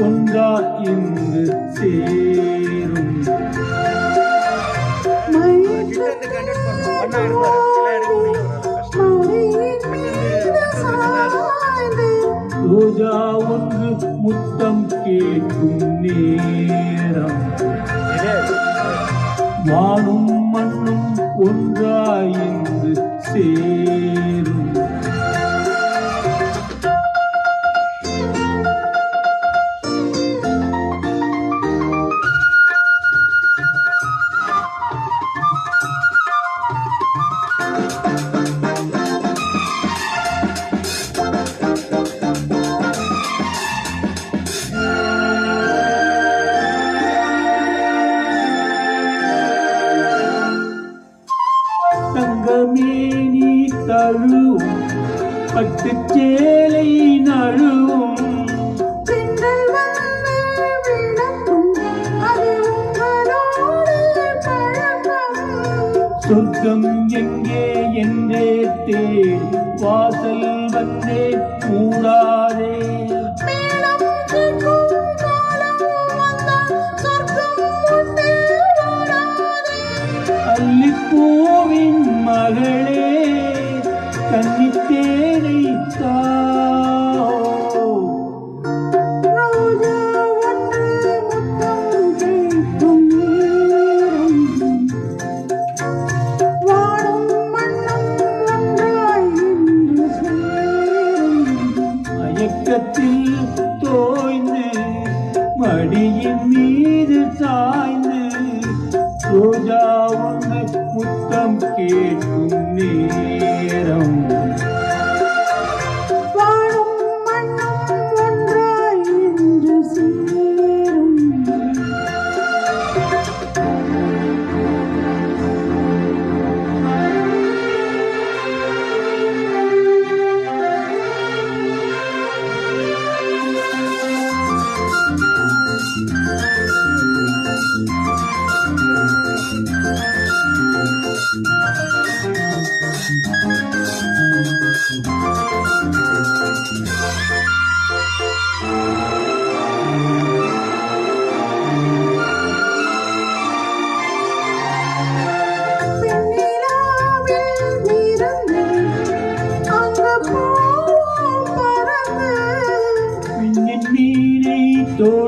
சேரும் இங்கு சேரும். கண்டக்ட் ரோஜா ஒன்று முத்தம் கேட்கும் நேரம். வானும் மண்ணும் ஒன்றாயின்று சேரும். தங்கமேனி தழுவும். பட்டுச் சேலை நழுவும். சொர்க்கம் எங்கே என்றே தேடி வாசல் மயக்கத்தில் தோய்ந்து மடியின் மீது சாய்ந்து ரோஜா ஒன்று முத்தம் கேட்கும் நேரம்.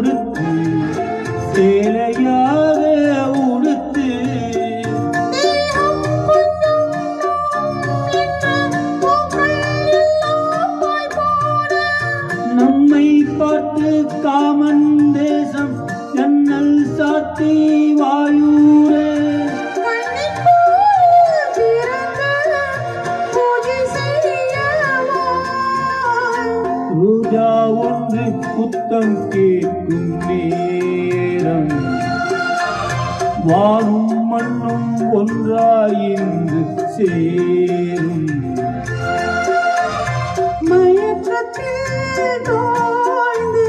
嗯。சத்தம் கேட்கும் நேரம். வானும் மண்ணும் ஒன்றாயின்று சேரும். மயக்கத்தில் தோய்ந்து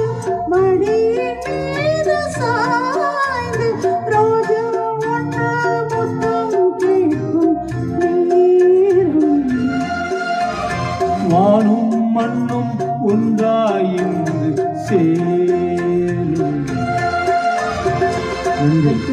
மடியின் சேரும் நன்றி